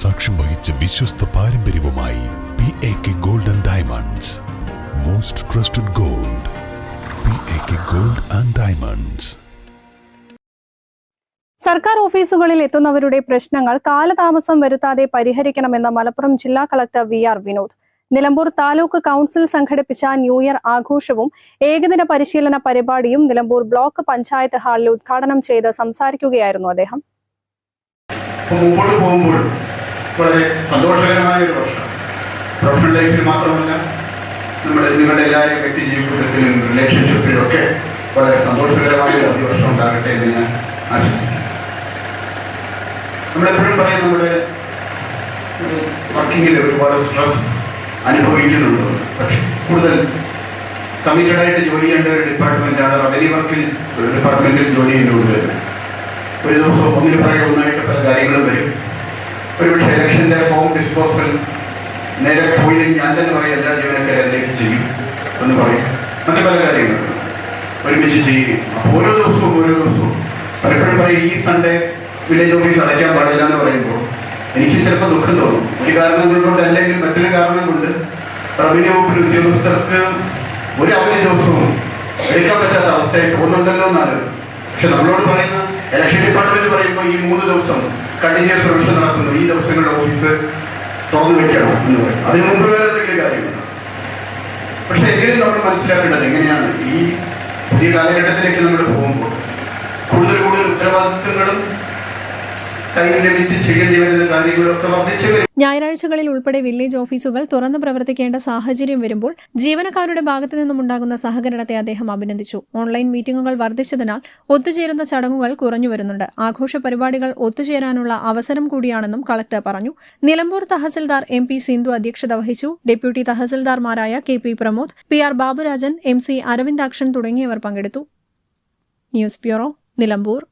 സാക്ഷ്യം വഹിച്ച വിശ്വസ്ത പാരമ്പര്യവുമായി P A K gold and diamonds most trusted gold P A K gold and diamonds സർക്കാർ ഓഫീസുകളിൽ എത്തുന്നവരുടെ പ്രശ്നങ്ങൾ കാലതാമസം വരുത്താതെ പരിഹരിക്കണമെന്ന് മലപ്പുറം ജില്ലാ collector V R Vinod. Nilambur taluk council സംഘടിപ്പിച്ച ന്യൂ ഇയർ ആഘോഷവും ഏകദിന പരിശീലന പരിപാടിയും നിലമ്പൂർ ബ്ലോക്ക് പഞ്ചായത്ത് ഹാളിൽ ഉദ്ഘാടനം ചെയ്ത് സംസാരിക്കുകയായിരുന്നു അദ്ദേഹം. പോകുമ്പോൾ വളരെ സന്തോഷകരമായ ഒരു വർഷം. പ്രൊഫഷണൽ ലൈഫിൽ മാത്രമല്ല നമ്മുടെ നിങ്ങളുടെ എല്ലാവരും വ്യക്തി ജീവിതത്തിലും റിലേഷൻഷിപ്പിലും ഒക്കെ വളരെ സന്തോഷകരമായ ഒരു അധിവർഷം ഉണ്ടാകട്ടെ എന്ന് ഞാൻ ആശംസിക്കുന്നു. നമ്മളെപ്പോഴും പറയും നമ്മുടെ വർക്കിങ്ങിൽ ഒരുപാട് സ്ട്രെസ് അനുഭവിക്കുന്നുണ്ട്. പക്ഷെ കൂടുതൽ കമ്മിറ്റഡ് ആയിട്ട് ജോലി ചെയ്യേണ്ട ഒരു ഡിപ്പാർട്ട്മെന്റാണ് റവന്യൂ വർക്കിൽ ഡിപ്പാർട്ട്മെന്റിൽ ജോലി ചെയ്യുന്നുണ്ട് ഒരു ദിവസം ഒന്നിന് പറയുന്ന ഡിസ്പോസൽ നേരെ പോയി ഞാൻ തന്നെ പറയും എല്ലാ ജീവനക്കാരും അതിലേക്ക് ചെയ്യും എന്ന് പറയും. മറ്റു പല കാര്യങ്ങളും. ഒരുമിച്ച് ചെയ്യുകയും ഓരോ ദിവസവും ഓരോ ദിവസവും. പലപ്പോഴും പറയും ഈ സൺഡേ വില്ലേജ് ഓഫീസ് അടയ്ക്കാൻ പാടില്ല എന്ന് പറയുമ്പോൾ എനിക്ക് ചിലപ്പോൾ ദുഃഖം തോന്നും. ഒരു കാരണം കൊണ്ട് അല്ലെങ്കിൽ മറ്റൊരു കാരണം കൊണ്ട് റവന്യൂ വകുപ്പിൽ ഉദ്യോഗസ്ഥർക്ക് ഒരു അവധി ദിവസവും എടുക്കാൻ പറ്റാത്ത അവസ്ഥയായി പോകുന്നുണ്ടല്ലോ എന്നാണ്. പക്ഷെ നമ്മളോട് പറയുന്ന ഇലക്ഷൻ ഡിപ്പാർട്ട്മെന്റ് പറയുമ്പോൾ ഈ മൂന്ന് ദിവസം കണ്ടിന്യൂസ് റിവിഷൻ നടത്തുന്നു തുറന്നു വെക്കണം എന്ന് പറയും. അതിന് മുമ്പ് വേറെ എന്തെങ്കിലും കാര്യമില്ല പക്ഷെ എങ്കിലും നമ്മൾ മനസ്സിലാക്കേണ്ടത് എങ്ങനെയാണ് ഈ പുതിയ കാലഘട്ടത്തിലേക്ക് നമ്മൾ പോകുമ്പോൾ കൂടുതൽ കൂടുതൽ ഉത്തരവാദിത്തങ്ങളും ഞായറാഴ്ചകളിൽ ഉൾപ്പെടെ വില്ലേജ് ഓഫീസുകൾ തുറന്നു പ്രവർത്തിക്കേണ്ട സാഹചര്യം വരുമ്പോൾ ജീവനക്കാരുടെ ഭാഗത്തു നിന്നുമുണ്ടാകുന്ന സഹകരണത്തെ അദ്ദേഹം അഭിനന്ദിച്ചു. ഓൺലൈൻ മീറ്റിംഗുകൾ വർദ്ധിച്ചതിനാൽ ഒത്തുചേരുന്ന ചടങ്ങുകൾ കുറഞ്ഞു വരുന്നുണ്ട്. ആഘോഷ പരിപാടികൾ ഒത്തുചേരാനുള്ള അവസരം കൂടിയാണെന്നും കളക്ടർ പറഞ്ഞു. നിലമ്പൂർ തഹസിൽദാർ എം പി സിന്ധു അധ്യക്ഷത വഹിച്ചു. Deputy തഹസിൽദാർമാരായ K P Pramod P R Baburajan M C Aravindakshan തുടങ്ങിയവർ പങ്കെടുത്തു. News bureau Nilambur.